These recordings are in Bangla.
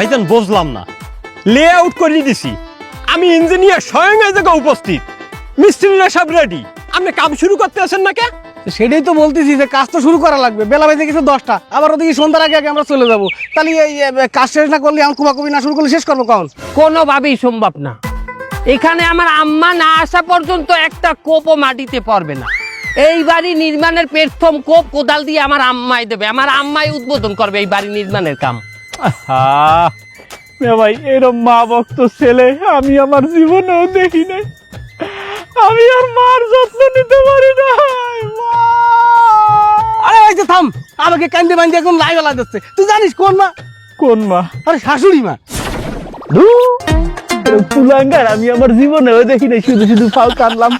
ভাইজান বুঝলাম না। লে আউট করে দিছি আমি ইঞ্জিনিয়ার স্বয়ং এই জায়গায় উপস্থিত। মিস্ত্রিরা সব রেডি আপনি কাম শুরু করতে আছেন না কে সেটাই তো বলতেছি যে কাজ তো শুরু করা লাগবে। বেলা বেজে গেছে দশটা। আবার ওদিকে সন্ধ্যার আগে আগে আমরা চলে যাব। তাহলে এই কাজ শেষ না করলে আমি কুমাকুমি না শুরু করলে শেষ করব কখন? কোনোভাবেই সম্ভব না। এখানে আমার আম্মা না আসা পর্যন্ত একটা কোপও মাটিতে পড়বে না। এই বাড়ি নির্মাণের প্রথম কোপ কোদাল দিয়ে আমার আম্মাই দেবে। আমার আম্মাই উদ্বোধন করবে এই বাড়ি নির্মাণের কাম। ভাই এরম মা ভক্ত ছেলে আমি আমার জীবনেও দেখি নাই। আমি আর মার যত্ন নিতে পারি না। আরে এই যে থাম আমাকে কান্দে বান্ধে এখন লাই বেলা যাচ্ছে তুই জানিস কোন মা? কোন মা? আরে শাশুড়ি মা। কুলাঙ্গার আমি আমার জীবনেও দেখি নাই শুধু শুধু ফাল কাটলাম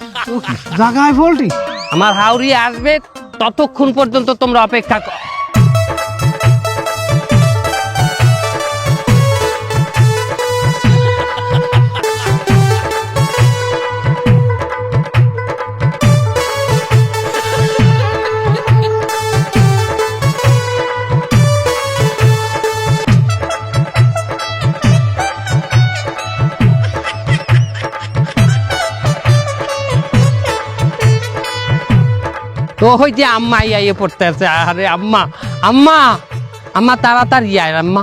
জাগায় ফল্টি। আমার হাউরি আসবে ততক্ষণ পর্যন্ত তোমরা অপেক্ষা কর। তো ওই যে আম্মা ইয়ে পড়তে আছে আরে আম্মা আম্মা আম্মা তাড়াতাড়ি আয় আম্মা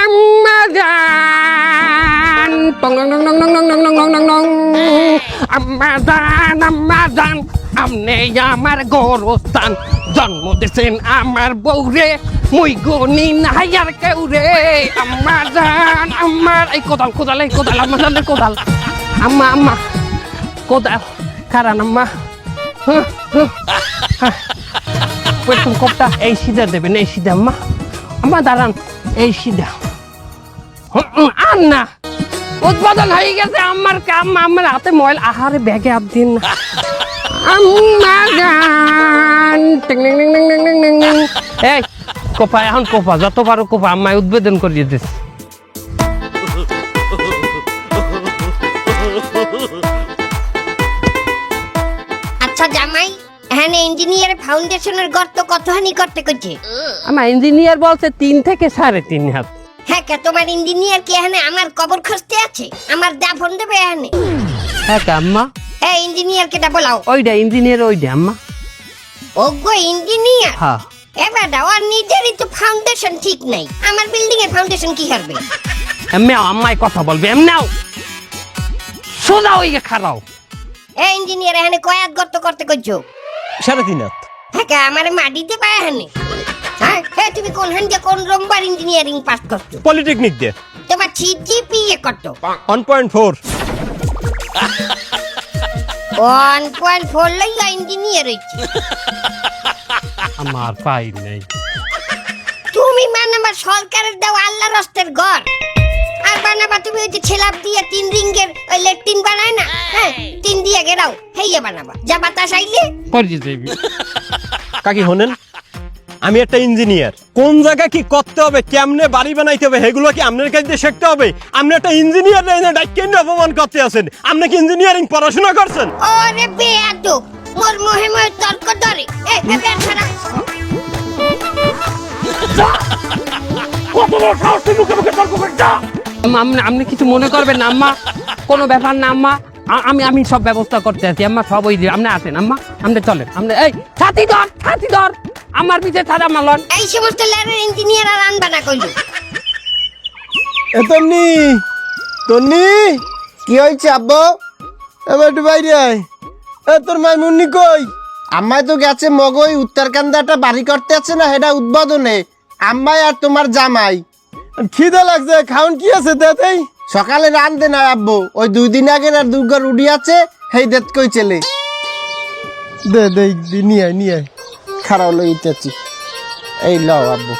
আম্মা জান টং টং টং টং টং টং টং টং টং। আম্মা জান আম্মা জান আমনে আমার গোরস্থান জন্ম দিয়েছেন আমার বউরে, মুই গনি নাই আর কেউরে আম্মা জান আমার এই কোদাল কোদাল, এই কোদাল, আম্মা জানের কোদাল আম্মা আম্মা, কোদাল কারণ আম্মা। প্রথম কপটা এই সিধা দেবেন, এই সিধা, মা। আমা, দাঁড়ান। এই সিধা। আর না। উৎপাদন হয়ে গেছে আমার কাম, আমার হাতে ময়ল। আহারে, ব্যাগে আর দিন না। আম্মা গান। এই কোপা এখন কপা যত পারো কপা আমায় উদ্বোধন করিয়ে দিস ইঞ্জিনিয়ার ফাউন্ডেশনের গর্ত কতখানি করতে করছে? আমার ইঞ্জিনিয়ার বলছে তিন থেকে সাড়ে তিন হাত। হ্যাঁ কে তোমার ইঞ্জিনিয়ার কি এখানে আমার কবর খুঁজতে আছে? আমার দাফন দেবে এখানে? হ্যাঁ কা আম্মা। এই ইঞ্জিনিয়ার কেটা বলাও। ওইটা ইঞ্জিনিয়ার ওইটা আম্মা। ওগো ইঞ্জিনিয়ার? হ্যাঁ। এবার ওর নিজেরই তো ফাউন্ডেশন ঠিক নাই। আমার বিল্ডিং এর ফাউন্ডেশন কি করবে? এমনি আম্মায় কথা বলবে এমনাও সোজা ওই খারাও এই ইঞ্জিনিয়ার এখানে কয়াত গর্ত করতে করছ? সাড়ে তিন হাত হ্যাঁ আমার মাটিতে পায় এখানে হ্যাঁ হ্যাঁ তুমি কোন হান দিয়ে কোন রোমবার ইঞ্জিনিয়ারিং পাস করছ? পলিটেকনিক দিয়ে। তোমার সিজিপিএ কত? One point four one point four লাইগা ইঞ্জিনিয়ার হয়েছে আমার পাই নেই। তুমি বানাবা সরকারের দেওয়া আল্লাহ রস্তের ঘর। আর বানাবা তুমি ওই যে ছেলাপ দিয়ে তিন রিঙ্গের ওই লেট্রিন বানায় না? হ্যাঁ তিন দিয়ে গেরাও হেইয়া বানাবা। যা বাতাস আইলে। পরিয়ে দেবি কাকি হনেন আমি একটা ইঞ্জিনিয়ার। কোন জায়গা কি করতে হবে কেমনে বাড়ি বানাইতে হবে সেগুলো কি আপনার কাছে দিয়ে শিখতে হবে? আপনি একটা ইঞ্জিনিয়ার ডাক্কেন অপমান করতে আছেন। আপনি কি ইঞ্জিনিয়ারিং পড়াশোনা করছেন? ওরে বেয়াদব মোর মোহে মোহে তর্ক ধরে। এ এ বের ছাড়া আম্মা, আপনি আপনি কিছু মনে করবেন না আম্মা? কোনো ব্যাপার না আম্মা। আমি আমি সব ব্যবস্থা করতে আছি আম্মা। সব ওই আপনি আসেন আম্মা। আপনি চলেন আপনি এই ছাতি ধর ছাতি ধর। আমার পিছে ছাড়া মালন এই সমস্ত ল্যাবের ইঞ্জিনিয়ার আর আনবা না কইলো। এ তন্নি তন্নি কি হয়েছে আব্বু? এবার একটু বাইরে আয়। এ তোর মাই মুন্নি কই? আম্মাই তো গেছে মগই উত্তরকান্দা একটা বাড়ি করতে আছে না সেটা উদ্বোধনে। আম্মাই আর তোমার জামাই। খিদে লাগছে খাউন কি আছে দেতেই সকালে রান্ধে না আব্বু ওই দুই দিন আগে না দুর্গা রুডি আছে হেই দেত কই চলে। দে দে নিয়ে আয় নিয়ে আয়। খারাপ হলো ইত্যাচি এই লও আব্বু।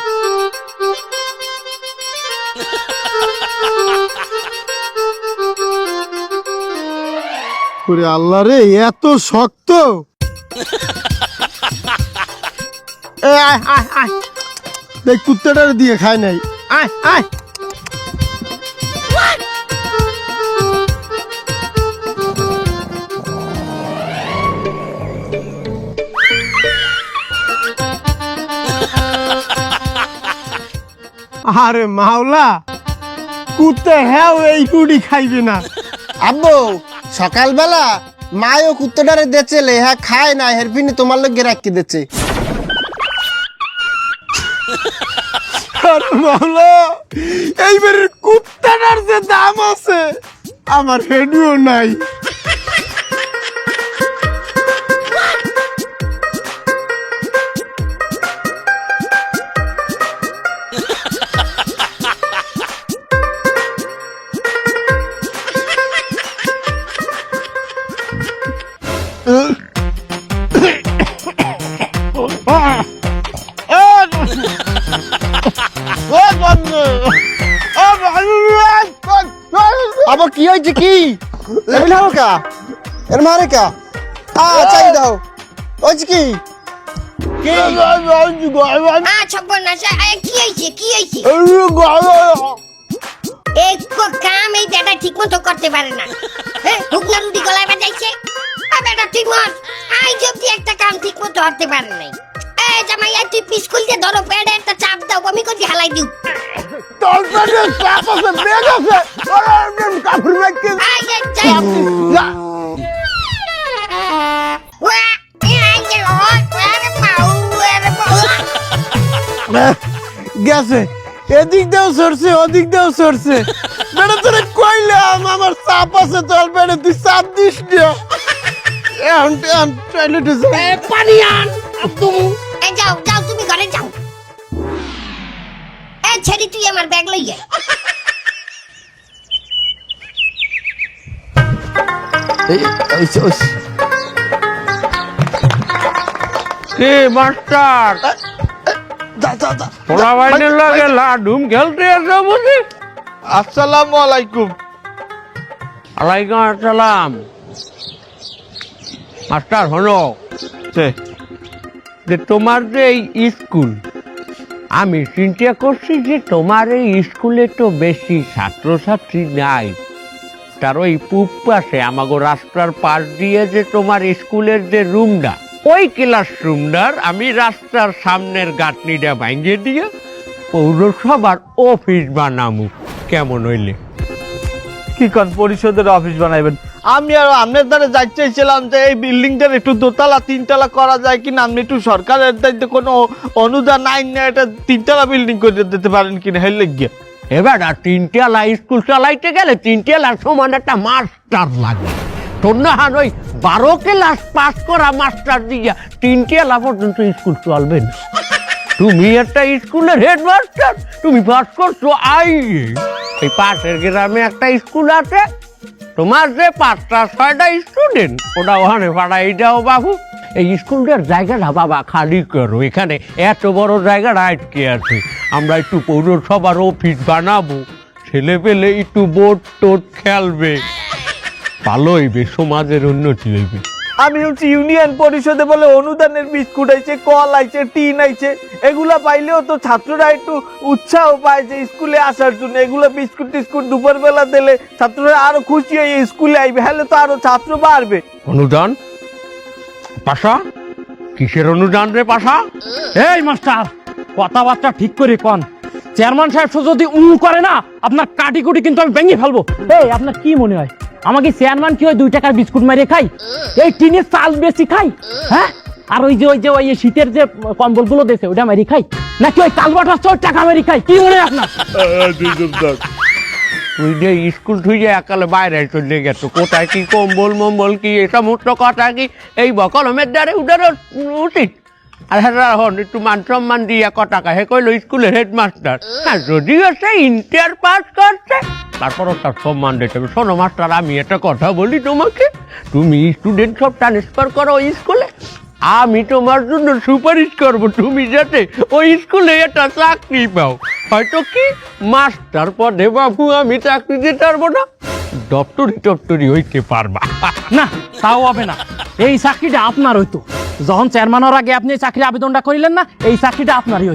ওরে আল্লাহ রে এত শক্ত। দেখ কুত্তাটার দিয়ে খায় নাই। আয় আয়। আরে মাওলা কুত্তে হ্যাঁ এই কুড়ি খাইবে না। আব্বু সকালবেলা মায় ও কুত্তটারে দেচেলে হ্যাঁ খায় না হেরফিনি তোমার লোক রাখি দিচ্ছে আর মাওলা এইবারের কুত্তাটার যে দাম আছে আমার হেডিও নাই। হবে কা এর মারে কা? আ চাই দাও। হয়েছে? কি কাম এই বেটা ঠিক মতো করতে পারে না। হ্যাঁ হুকনা রুটি গলায় বাজাইছে। বেটা ঠিক মত। আই যদি একটা কাম ঠিক মতো করতে পারে নাই। এ জামাই এই তুই পিস্কুল দিয়ে ধরো পেড়ে একটা চাপ দাও আমি কই হালাই দিউ যে যাই ওয়া এই আই যে ওয়া ওয়া পাউ ওয়া গেছে। এদিক দিয়েও সরছে ওদিক দিয়েও সরছে। বেটা তোরে কইলাম আমার চাপ আছে তোর বেটা তুই চাপ দিস না। এখন টয়লেটে পানি আন এ যাও যাও তুমি ঘরে যাও। এ ছেড়ি তুই আমার ব্যাগ লই যা কে মাস্টার? পোলা বাইনের লাগে লাডুম খেলতে আছে বুঝি? আসসালামু আলাইকুম। আলাইকুম আসসালাম। মাস্টার হলো যে তোমার যে এই স্কুল আমি চিন্তা করছি যে তোমার এই স্কুলে তো বেশি ছাত্রছাত্রী নাই। তার ওই পূব পাশে আমাগো রাস্তার পাশ দিয়ে যে তোমার স্কুলের যে রুমটা, ওই ক্লাস রুমটার আমি রাস্তার সামনের গাঁটনিটা ভাঙিয়ে দিয়ে পৌরসভার অফিস বানামু। কেমন হইলে? কি কন, পরিষদের অফিস বানাইবেন। আমি আর আপনার দ্বারা যাইতে চাইছিলাম যে এই বিল্ডিংটার একটু দোতলা, তিনতলা করা যায় কিনা? আপনি একটু সরকারের দায়িত্বে কোনো অনুদান আইন না, এটা তিনতলা বিল্ডিং করে দিতে পারেন কিনা? হেলে গিয়ে এবার আর তিনটেলা স্কুল চালাইতে গেলে তিনটেলার সমান একটা মাস্টার লাগে। তোর না ওই বারো ক্লাস পাস করা মাস্টার দিয়া তিনটেলা পর্যন্ত স্কুল চলবে না। তুমি একটা স্কুলের হেডমাস্টার, তুমি পাস করছ আই এই পাশের গ্রামে একটা স্কুল আছে তোমার যে পাঁচটা, ছয়টা স্টুডেন্ট ওটা ওখানে পাড়া এইটাও বাবু। এই স্কুলটার জায়গাটা বাবা খালি করো, এখানে এত বড় জায়গাটা আটকে আছে। আমরা একটু পৌরসভার অফিস বানাবো। ছেলে পেলে একটু বোট টোট খেলবে। ভালো হইবে সমাজের উন্নতি হইবে। আমি হচ্ছে ইউনিয়ন পরিষদে বলে অনুদানের বিস্কুট আইছে কল আইছে টিন আইছে এগুলা পাইলেও তো ছাত্ররা একটু উৎসাহ পায় যে স্কুলে আসার জন্য। এগুলো বিস্কুট টিস্কুট দুপুর বেলা দিলে ছাত্ররা আরও খুশি হয়ে স্কুলে আইবে হলে তো আরও ছাত্র বাড়বে। অনুদান? পাশা? কিসের অনুদান রে পাশা? এই মাস্টার কথাবার্তা ঠিক করে কন। চেয়ারম্যান সাহেব যদি উ করে না আপনার কাটি কুটি কিন্তু আমি ভেঙে ফেলব। এই আপনার কি মনে হয়? আমাকে চেয়ারম্যান কি ওই দুই টাকার বিস্কুট মারিয়ে খাই? এই টিনের চাল বেশি খাই হ্যাঁ? আর ওই যে ওই যে ওই শীতের যে কম্বলগুলো দিয়েছে ওটা মারি খাই। নাকি ওই কালবাটা চোর টাকা মারি খাই? কি মনে আপনার? তুই যে স্কুল তুই যে একালে বাইরে চলে গেছো। কোথায় কি কম্বল মম্বল কি এই সমস্ত কথা কি? এই বকলমের দ্বারে উঠার উচিত আর হন, একটু মান সম্মান টাকা হে স্কুলের হেডমাস্টার। হ্যাঁ যদিও সে ইন্টার পাস করছে তার সম্মান দিতে হবে। শোনো, মাস্টার, আমি একটা কথা বলি তোমাকে। তুমি স্টুডেন্ট সব ট্রান্সফার করো ওই স্কুলে। আমি তোমার জন্য সুপারিশ করব, তুমি যাতে ওই স্কুলে একটা চাকরি পাও। হয়তো কি? মাস্টার পদে বাবু, আমি চাকরি দিতে পারব না। দপ্তরি টপ্তরি হইতে পারবা। না, তাও হবে না। এই চাকরিটা আপনার হইতো। যখন চেয়ারম্যান হওয়ার আগে আপনি এই চাকরির আবেদনটা করিলেন না এই চাকরিটা আপনারই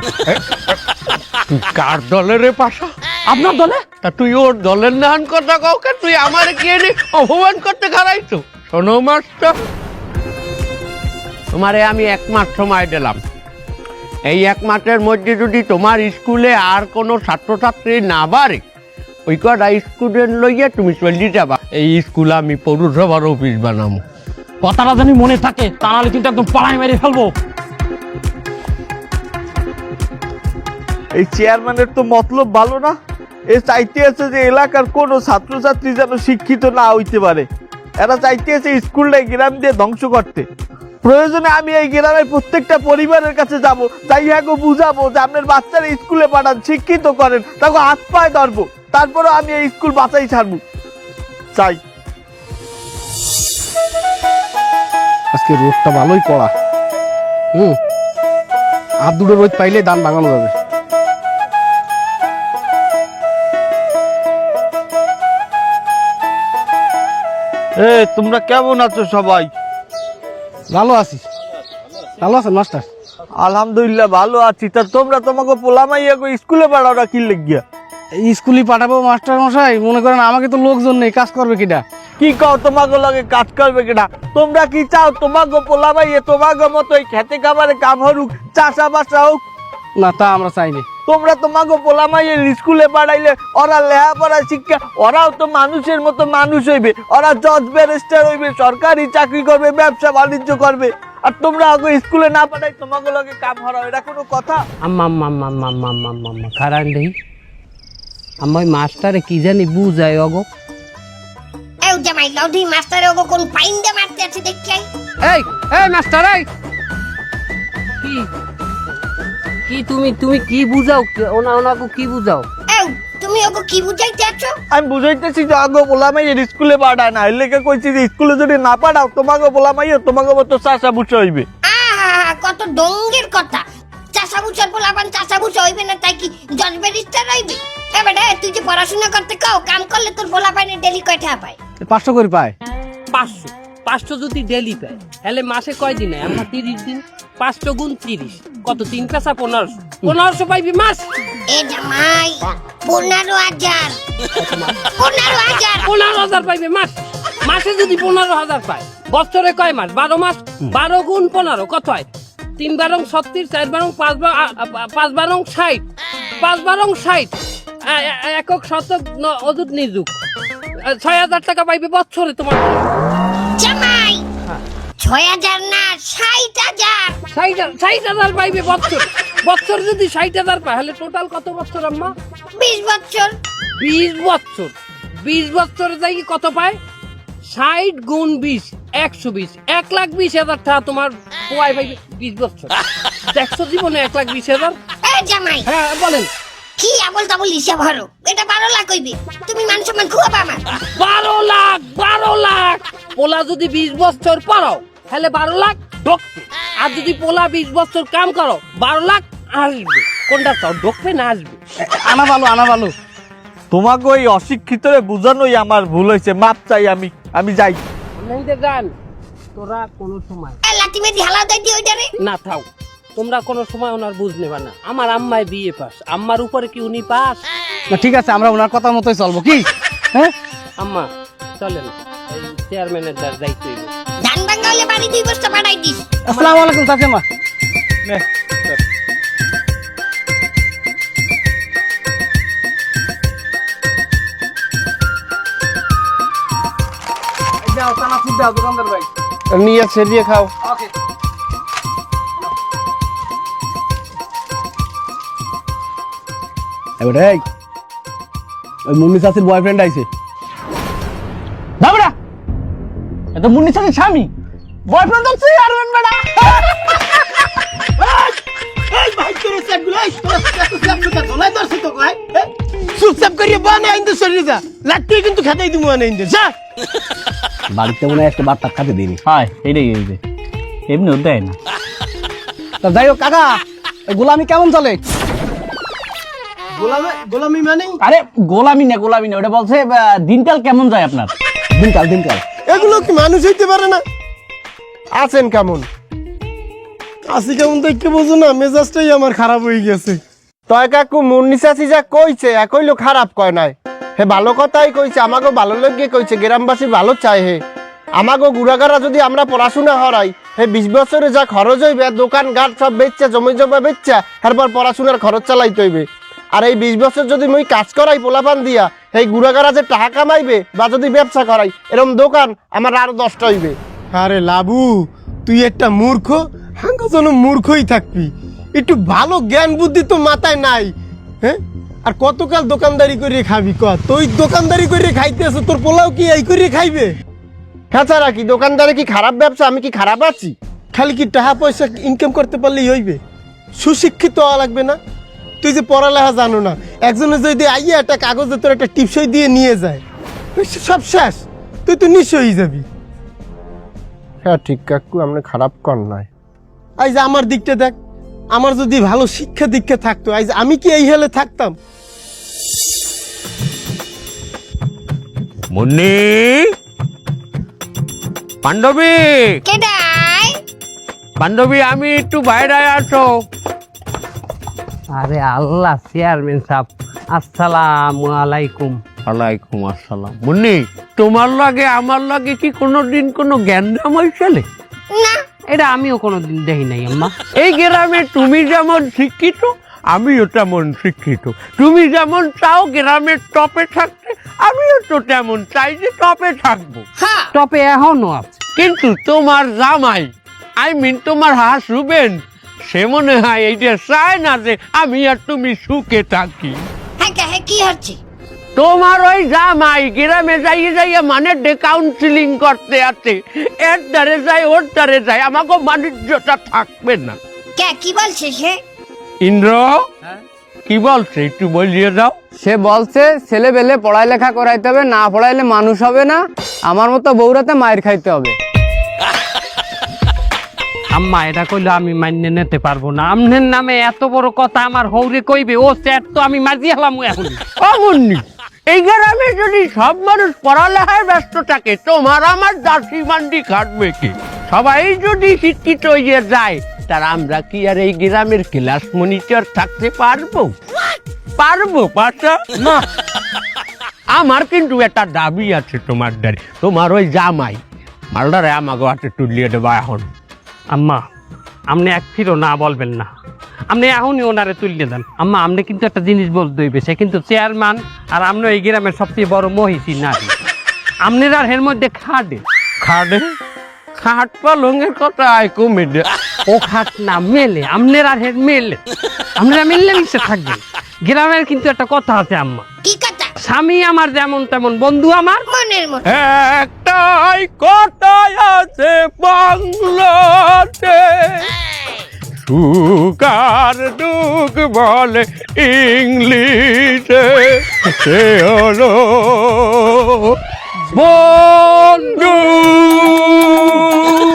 তুই কার দলের রে পাশা? আপনার দলে? তা তুই ওর দলের নাহান কথা কাউকে তুই আমার কি এনে অপমান করতে খারাইছো শোনো মাস্টার। তোমারে আমি এক মাস সময় দিলাম। এই এক মাসের মধ্যে যদি তোমার স্কুলে আর কোনো ছাত্রছাত্রী না বাড়ে ওই কটা স্টুডেন্ট লইয়া তুমি চলে যাবা এই স্কুল আমি পৌরসভার অফিস বানাবো কথাটা জানি মনে থাকে তা নাহলে কিন্তু একদম পাড়াই মেরে ফেলব। এই চেয়ারম্যানের তো মতলব ভালো না। এ চাইতে আছে যে এলাকার কোনো ছাত্রছাত্রী যেন শিক্ষিত না হইতে পারে। এরা চাইতে আছে স্কুলটাই গ্রাম দিয়ে ধ্বংস করতে। প্রয়োজনে আমি এই গ্রামের প্রত্যেকটা পরিবারের কাছে যাব তাই হ্যাঁ বুঝাবো যে আপনার বাচ্চারা স্কুলে পাঠান, শিক্ষিত করেন, তাকে হাত পায়ে ধরবো তারপরে আমি এই স্কুল বাঁচাই ছাড়বো। চাই। আজকে রোদটা ভালোই পড়া। হুম। আর দুটো রোদ পাইলে দান ভাঙানো যাবে। এ তোমরা কেমন আছো সবাই? ভালো আছি। ভালো আছেন মাস্টার? আলহামদুলিল্লাহ ভালো আছি। তা তোমরা তোমাকে পোলামাইয়া স্কুলে পাঠাও না কি লেগিয়া? স্কুলে পাঠাবো মাস্টার মশাই মনে করেন আমাকে তো লোকজন নেই কাজ করবে কিটা কি কও তোমাকে লগে কাজ করবে কিনা? তোমরা কি চাও তোমাগো পোলা ভাইয়ে তোমাগো মতো এই খেতে খাবারে কাম হরুক চাষা বাসা হোক? না তা আমরা চাইনি তোমরা তোমাকে পোলা মাইয়ের স্কুলে পাঠাইলে ওরা লেখাপড়া শিক্ষা ওরাও তো মানুষের মতো মানুষ হইবে ওরা জজ ব্যারিস্টার হইবে সরকারি চাকরি করবে ব্যবসা বাণিজ্য করবে। আর তোমরা আগে স্কুলে না পাঠাই তোমাকে লগে কাম হরা এটা কোনো কথা? আম্মা আম্মা আম্মা আম্মা আম্মা আম্মা আম্মা দেই। আমার মাস্টারে কি জানি বুঝায় অগো এও জামাই লউডি মাস্টারে ওগো কোন পাইন দে মারতে আছে দেখাই এই এই মাস্টার এই। কি? কি তুমি তুমি কি বুঝাও? ওনা ওনাকে কি বুঝাও? তুমি ওগো কি বুঝাইতে আছো? আমি বুঝাইতেছি যে আগে পোলামাইয়ের স্কুলে পাঠায় না। এর লেগে কইছি যে স্কুলে যদি না পাঠাও তোমাকে পোলামাইয়ে তোমাকে মতো চাষা বুঝে হইবে কত ডঙ্গের কথা। চাষা বুচার পোলাপান চাষা বুচা হইবে না তাই কি জজ ব্যারিস্টার হইবে? এবারে তুই যে পড়াশোনা করতে কাও কাম করলে তোর পোলাপানে ডেলি কয় টাকা পায় পাঁচশো করে পায়। পাঁচশো। পাঁচশো যদি ডেলি পায় তাহলে মাসে কয় দিনে আমরা তিরিশ দিন। পাঁচশো গুণ তিরিশ। কত? তিন কাসা পনেরোশো। পনেরোশো পাইবি মাস? এ জামাই পনেরো হাজার। পনেরো হাজার। পনেরো হাজার পাইবে মাস। মাসে যদি পনেরো হাজার পায় বছরে কয় মাস? বারো মাস? বারো গুণ পনেরো কত হয়? তিন বারং ছত্রিশ চার বারং পাঁচ পাঁচ বারং ষাট। পাঁচ বারং ষাট। একক শতক অযুত নিযুক। আ, ছয় হাজার টাকা পাইবে বছরে তোমার। জামাই ছয় হাজার না ষাট হাজার। ষাট হাজার- পাইবে বছর। বছর যদি ষাট হাজার পায় তাহলে টোটাল কত বছর আম্মা? বিশ বছর। বিশ বছর। বিশ বছরে যাই কত পায়? ষাট গুণ বিশ একশো বিশ। এক লাখ বিশ হাজার টাকা তোমার পোয়াই পাইবে বিশ বছর। একশো জীবনে এক লাখ বিশ হাজার? জামাই হ্যাঁ বলেন। কি আবল তাবল হিসাব হরো? এটা বারো লাখ হইবে। তুমি মান সম্মান খুয়াবা আমার। বারো লাখ বারো লাখ। পোলা যদি বিশ বছর পড়াও তাহলে বারো লাখ ঢোকবে। আর যদি পোলা বিশ বছর কাম করো বারো লাখ আসবে। কোনটা চাও ঢোকবে না আসবে? আনা ভালো আনা ভালো তোমাকে ওই অশিক্ষিতরে বুঝানোই আমার ভুল হয়েছে। মাপ চাই আমি আমি যাই। নেইতে গান। তোরা কোনো সময় এ লাঠি মেদি হালা দেয় দি ওইটারে। না থাও। তোমরা কোনো সময় ওনার বুঝ নেবা না। আমার আম্মায় বিয়ে পাস আম্মার উপরে কি উনি পাস? না ঠিক আছে আমরা ওনার কথা মতোই চলবো কি? হ্যাঁ? আম্মা চলেন এই চেয়ারম্যানের দ্বার দায়িত্ব ধান ভাঙ্গা বাড়ি দুই বস্তা পাঠাই দিস। আসসালামু আলাইকুম চাচিমা দাও চানাচুর দাও দোকানদার ভাই। নিয়ে ছেড়িয়ে খাও। ওকে এবারে এই ওই মুন্নি চাচির বয়ফ্রেন্ড আইছে। দাবড়া এত মুন্নি সাথে স্বামী। বয়ফ্রেন্ড তো চেয়ারম্যান বেটা। চুপচাপ করিয়ে বানে আইন্দে শরীরে যা। লাট্টি কিন্তু খেতেই দিমু আনে আইন্দে যা। বাড়িতে মনে হয় একটা বার্তা খাতে দিনি হয় এটাই হইবে এমনি দেয় না। তা যাই হোক কাকা গোলামি কেমন চলে? গোলামি গোলামি মানে আরে গোলামি না গোলামি না ওটা বলছে দিনকাল কেমন যায় আপনার? দিনকাল দিনকাল। এগুলো কি মানুষ হইতে পারে না? আছেন কেমন? আছি কেমন দেখতে বোঝো না মেজাজটাই আমার খারাপ হয়ে গেছে। তয় কাকু মুন্নি চাচি যা কইছে একইলো খারাপ কয় নাই। হে ভালো কথাই কইছে আমাকে ভালো লাগে কইছে গ্রামবাসী ভালো চায় হে। আমাকে গুড়াগারা যদি আমরা পড়াশোনা হরাই হে বিশ বছরে যা খরচ হইবে দোকান ঘাট সব বেচছে জমি জমা বেচছে এরপর পড়াশোনার খরচ চালাইতে হইবে। আর এই বিশ বছর যদি মুই কাজ করাই পোলাপান দিয়া এই গুড়াগারা যে টাকা কামাইবে বা যদি ব্যবসা করাই এরকম দোকান আমার আরও দশটা হইবে। আরে লাবু তুই একটা মূর্খ হাঙ্গা যেন মূর্খই থাকবি। একটু ভালো জ্ঞান বুদ্ধি তো মাথায় নাই হ্যাঁ? আর কতকাল দোকানদারি করে খাবি ক? তুই দোকানদারি করে খাইতেছ তোর পোলাও কি এই করে খাইবে? তাছাড়া কি দোকানদারে কি খারাপ ব্যবসা আমি কি খারাপ আছি? খালি কি টাকা পয়সা ইনকাম করতে পারলেই হইবে? সুশিক্ষিত হওয়া লাগবে না? তুই যে পড়ালেখা জানো না একজনে যদি আইয়ে একটা কাগজে তোর একটা টিপসই দিয়ে নিয়ে যায় সব শেষ তুই তো নিঃস্ব হয়ে যাবি। হ্যাঁ ঠিক কাকু আপনি খারাপ কর নাই। আজ আমার দিকটা দেখ আমার যদি ভালো শিক্ষা দীক্ষা থাকতো আজ আমি কি এই হেলে থাকতাম? মুন্নি? বান্ধবী বান্ধবী আমি একটু বাইরে আসো আরে আল্লাহ চেয়ারম্যান সাহেব আসসালামু আলাইকুম। ওয়ালাইকুম আসসালাম। মুন্নি তোমার লাগে আমার লাগে কি কোনোদিন কোনো জ্ঞানদাম হয়েছিলে না। এটা আমিও কোনোদিন দেখি নাই আম্মা। এই গ্রামে তুমি যেমন শিক্ষিত আমিও তেমন শিক্ষিত। তুমি যেমন চাও গ্রামের টপে থাকতে আমিও তো তেমন চাই যে টপে থাকব। হ্যাঁ। টপে এখনও আছে। কিন্তু তোমার জামাই আই মিন তোমার হাসুবেন সে মনে হয় এইটা চায় না যে আমি আর তুমি সুখে থাকি। হ্যাঁ হ্যাঁ কি হচ্ছে? তোমার ওই জামাই গ্রামে যাইয়ে যাইয়ে মানে ডে কাউন্সিলিং করতে আছে এর দ্বারে যায় ওর দ্বারে যায় আমাকে বাণিজ্যটা থাকবে না। কে কি বলছে সে? ইন্দ্র কি বলছে? একটু বলিয়ে দাও। সে বলছে ছেলে বেলে পড়ালেখা করাইতে হবে না পড়াইলে মানুষ হবে না আমার মতো বউরাতে মায়ের খাইতে হবে। আম্মা এটা কইলে আমি মান্য নিতে পারব না। আমনের নামে এত বড় কথা আমার হৌরে কইবে ও স্যার তো আমি মাঝি হলাম এখন। অমনি এই গ্রামে যদি সব মানুষ পড়ালেখায় ব্যস্ত থাকে তোমার আমার দাসী মান্ডি খাটবে কি? সবাই যদি শিক্ষিত হয়ে যায় তার আমরা কি আর এই গ্রামের ক্লাস মনিটর থাকতে পারব? পারব পাশা? না। আমার কিন্তু একটা দাবি আছে তোমার দ্বারে। তোমার ওই জামাই মালদারে আমাকে হাতে তুলিয়ে দেবা এখন। আম্মা আপনি এক ফিরো না বলবেন না। আপনি এখনই ওনারে তুলিয়ে দেন। আম্মা আপনি কিন্তু একটা জিনিস বলতে হইবে সে কিন্তু চেয়ারম্যান আর আপনি এই গ্রামের সবচেয়ে বড় মহিষী নারী। আপনার আর এর মধ্যে খাটে। খাটে? খাট পালঙের কথা আয় কমে ও খাট না মেলে। আপনার আর হের মেলে। আপনারা মিললে মিশে থাকবেন। গ্রামের কিন্তু একটা কথা আছে আম্মা। কি স্বামী আমার যেমন তেমন বন্ধু আমার। মনের মতো। একটাই কথাই আছে বাংলাতে। সুকার দুঃখ বলে ইংলিশে। সে হলো বন্ধু।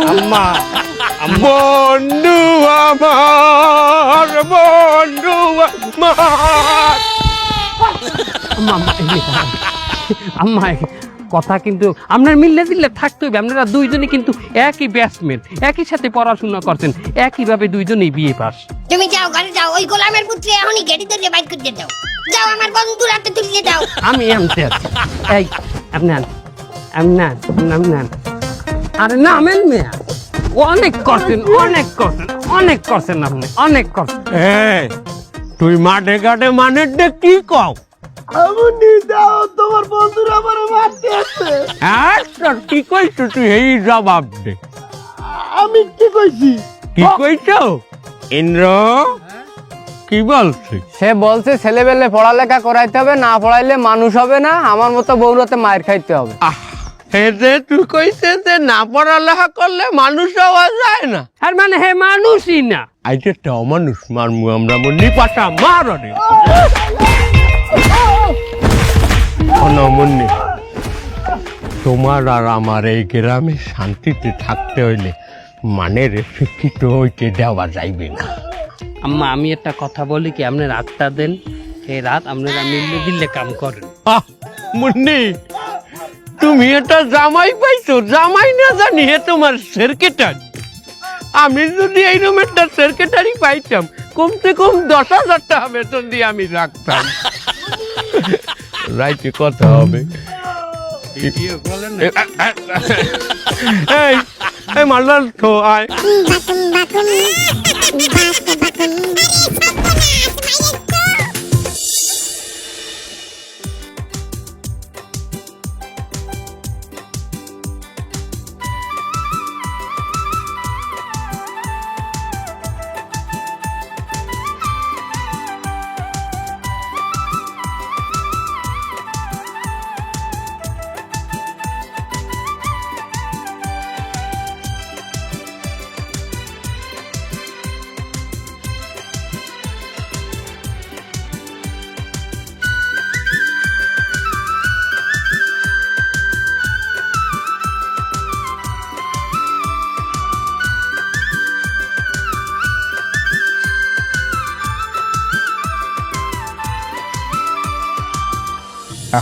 আম্মা। বন্ধু আমার বন্ধু আমার। আম্মা আম্মা কথা। কিন্তু আপনার মিললে দিলে থাকতে হবে। আপনারা দুইজনে কিন্তু একই ব্যাটসম্যান একই সাথে পড়াশোনা করছেন একইভাবে দুইজনেই বিয়ে পাস। তুমি যাও ঘরে যাও ওই গোলামের পুত্রে এখনই গেড়ি ধরে বাইক করে দাও। যাও আমার বন্ধুর হাতে তুলিয়ে দাও। আমি আনতে আছি। এই আপনি আন আপনি আন আরে না আমেন মেয়া। অনেক করছেন অনেক করছেন অনেক করছেন আপনি অনেক করছেন। এই তুই মাঠে ঘাটে মানে কি কও? তোমার বন্ধুরা আমার মারতে আসছে আচ্ছা কি কইছো তুই? এই জবাব দে। আমি কি কইছি? কি কইছো? ইন্দ্র? কি বলছিস? সে বলছে ছেলেবেলে পড়ালেখা করাইতে হবে না পড়াইলে মানুষ হবে না আমার মতো বউরাতে মায়ের খাইতে হবে। হে যে তুই কইছে যে না পড়ালেখা করলে মানুষ হওয়া যায় না। আর মানে হে মানুষই না। আইতে তো অমানুষ মারমু আমরা মনি পাটা মার অনমনি তোমার আর আমার এই গ্রামে শান্তিতে থাকতে হইলে মানের শিক্ষিত হইতে দেওয়া যাইবে না। আম্মা আমি একটা কথা বলি কি আপনি রাতটা দেন এই রাত আপনারা মিললে দিলে কাম করেন। আহ মুন্নি তুমি এটা জামাই পাইছো জামাই না জানি হে তোমার সেক্রেটারি আমি যদি এই রুমেরটা সেক্রেটারি পাইতাম কমসে কম দশ হাজার টাকা বেতন দিয়ে আমি রাখতাম। রাইতে কথা হবে। এই এই মাল্লার তো আয়।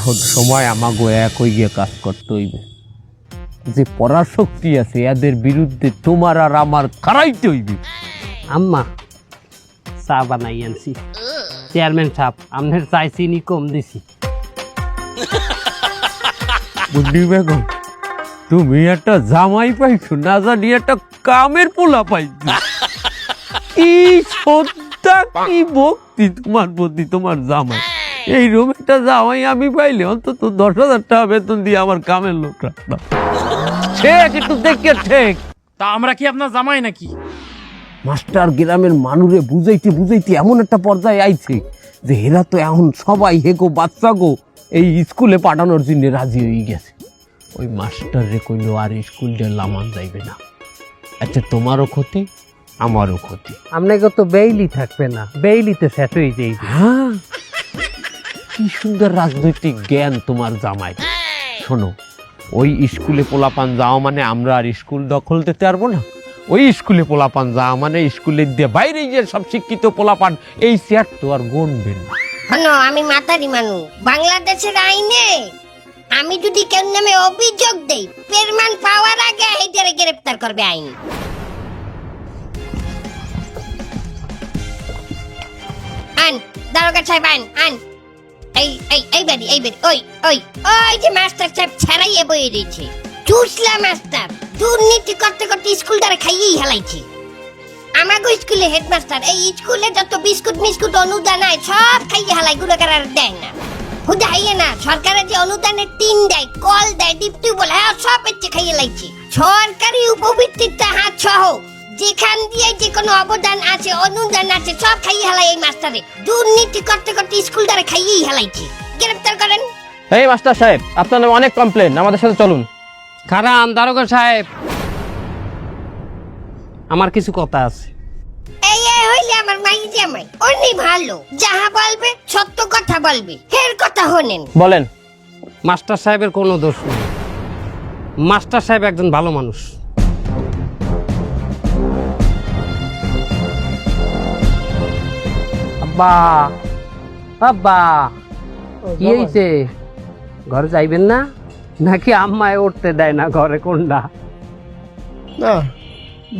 এখন সময় আমাগো এক হয়ে গিয়ে কাজ করতে হইবে। যে পড়ার শক্তি আছে এদের বিরুদ্ধে তোমার আর আমার খারাইতে হইবে। আম্মা চা বানাই আনছি। চেয়ারম্যান সাহেব আপনার চাই চিনি কম দিছি। বুদ্ধি বেগম তুমি একটা জামাই পাইছো না জানি একটা কামের পোলা পাইছো। কি শ্রদ্ধা কি ভক্তি তোমার প্রতি তোমার জামাই। এই রুম একটা জামাই আমি পাইলে অন্তত দশ হাজার টাকা বেতন দিয়ে আমার কামের লোক রাখতাম। ঠিক একটু দেখে ঠিক। তা আমরা কি আপনার জামাই নাকি? মাস্টার গ্রামের মানুরে বুঝাইতে বুঝাইতে এমন একটা পর্যায়ে আইছে যে এরা তো এখন সবাই হেগো বাচ্চা গো এই স্কুলে পাঠানোর জন্য রাজি হয়ে গেছে। ওই মাস্টার রে কইল আর স্কুলটা লামান যাইবে না। আচ্ছা তোমারও ক্ষতি আমারও ক্ষতি। আপনাকে তো বেইলি থাকবে না বেইলিতে সেট হয়ে যাই হ্যাঁ। কি সুন্দর রাজনৈতিক জ্ঞান তোমার জামাই। শোনো, ওই স্কুলে পোলাপান যাওয়া মানে আমরা আর স্কুল দখল দিতে পারব না। ওই স্কুলে পোলাপান যাওয়া মানে স্কুলে দিয়ে বাইরে যে সব শিক্ষিত পোলাপান, এই চেয়ার তো আর গণবে না। শোনো, আমি মাতারি মানুষ। বাংলাদেশের আইনে আমি যদি কেউ নামে অভিযোগ দেই পেরমান পাওয়ার আগে হেইটারে গ্রেফতার করবে আইন। আন দারোগা সাহেব আন আন এই এই এই বাড়ি এই বাড়ি, ওই ওই ওই যে মাস্টার সাহেব ছাড়াইয়ে বয়ে দিয়েছে চুসলা মাস্টার, দুর্নীতি করতে করতে স্কুলটারে খাইয়েই হেলাইছে। আমাগো স্কুলে হেডমাস্টার, এই স্কুলে যত বিস্কুট মিস্কুট অনুদান হয় সব খাইয়ে হালাই গুড়াকার আর দেয় না। হুদা হাইয়ে না সরকারের যে অনুদানের টিন দেয়, কল দেয় ডিপ টিউবওয়েল হ্যাঁ সব হচ্ছে খাইয়ে লাইছে। সরকারি উপবৃত্তিতে হাত সহ যেখান দিয়ে যে কোনো অবদান আছে অনুদান আছে সব খাইয়ে হেলাই এই মাস্টারে। দুর্নীতি করতে করতে স্কুলটারে খাইয়েই হালাইছে। গ্রেফতার করেন। এই মাস্টার সাহেব আপনার নামে অনেক কমপ্লেন আমাদের সাথে চলুন। খারান দারোগা সাহেব। আমার কিছু কথা আছে। এই এই হইলে আমার মাই জামাই অনেক ভালো যাহা বলবে সত্য কথা বলবে হের কথা হনেন বলেন। মাস্টার সাহেবের কোনো দোষ নেই। মাস্টার সাহেব একজন ভালো মানুষ। আব্বা আব্বা কি হয়েছে ঘরে যাইবেন না? নাকি আম্মায় উঠতে দেয় না ঘরে কোনটা না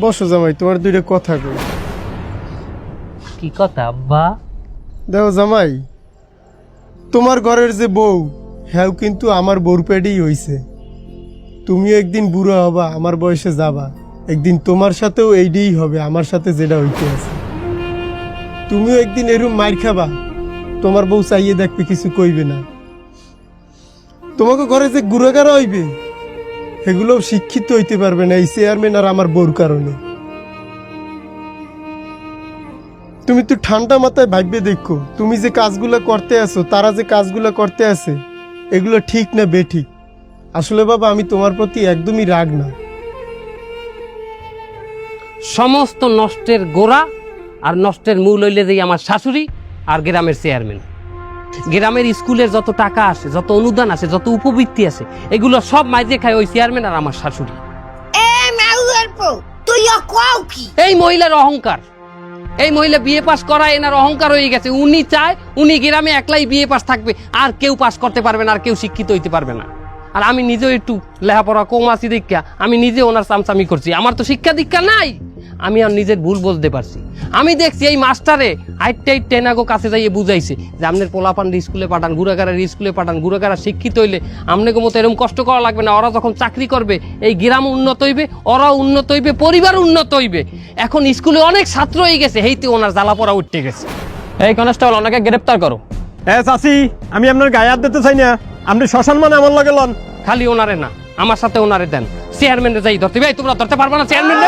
বসো জামাই তোমার দুইটা কথা কই। কি কথা আব্বা? দেখো জামাই তোমার ঘরের যে বউ হ্যাঁ কিন্তু আমার বউর পেটেই হইছে। তুমিও একদিন বুড়ো হবা আমার বয়সে যাবা। একদিন তোমার সাথেও এইটাই হবে আমার সাথে যেটা হইতে আছে। তুমিও একদিন এরম মার খাবা। তোমার বউ চাইয়ে দেখবে কিছু কইবে না। তোমাকে ঘরে যে গুড়াগারা হইবে এগুলো শিক্ষিত হইতে পারবে না এই চেয়ারম্যান আর আমার বউর কারণে। তুমি তো ঠান্ডা মাথায় ভাববে দেখো, তুমি যে কাজগুলো করতে আছো, তারা যে কাজগুলো করতে আছে, এগুলো ঠিক না বেঠিক? আসলে বাবা, আমি তোমার প্রতি একদমই রাগ না। সমস্ত নষ্টের গোড়া আর নষ্টের মূল হইলে যে আমার শাশুড়ি আর গ্রামের চেয়ারম্যান গ্রামের স্কুলের যত টাকা আসে যত অনুদান আসে যত উপবৃত্তি আছে এগুলো সব মাইজে খায় ওই চেয়ারম্যান আর আমার শাশুড়ি। এ তুই কও এই মহিলার অহংকার। এই মহিলা বিয়ে পাস করা এনার অহংকার হয়ে গেছে। উনি চায় উনি গ্রামে একলাই বিয়ে পাস থাকবে আর কেউ পাস করতে পারবে না আর কেউ শিক্ষিত হইতে পারবে না। আর আমি নিজেও একটু লেখাপড়া কম আছি দীক্ষা আমি নিজে ওনার চামচামি করছি। আমার তো শিক্ষা দীক্ষা নাই। আমি আর নিজের ভুল বলতে পারছি। আমি দেখছি এই মাস্টারে আইটাই টেনাগো কাছে যাইয়ে বুঝাইছে যে আপনার পোলাপান স্কুলে পাঠান গুড়াগাড়ার স্কুলে পাঠান গুড়াগাড়া শিক্ষিত হইলে আপনাকে মতো এরকম কষ্ট করা লাগবে না। ওরা যখন চাকরি করবে এই গ্রাম উন্নত হইবে ওরা উন্নত হইবে পরিবার উন্নত হইবে। এখন স্কুলে অনেক ছাত্র হয়ে গেছে হেইতে ওনার জ্বালা পড়া উঠতে গেছে। এই কনস্টেবল ওনাকে গ্রেপ্তার করো। এ চাচি আমি আপনার গায়ে হাত দিতে চাই না। আপনি শ্মশান মানে আমার লাগে লন। খালি ওনারে না। আমার সাথে ওনারে দেন। চেয়ারম্যানে যাই ধরতে। ভাই তোমরা ধরতে পারব না চেয়ারম্যান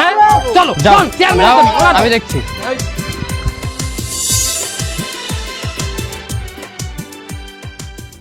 হ্যাঁ? চলো চেয়ারম্যান আমি দেখছি।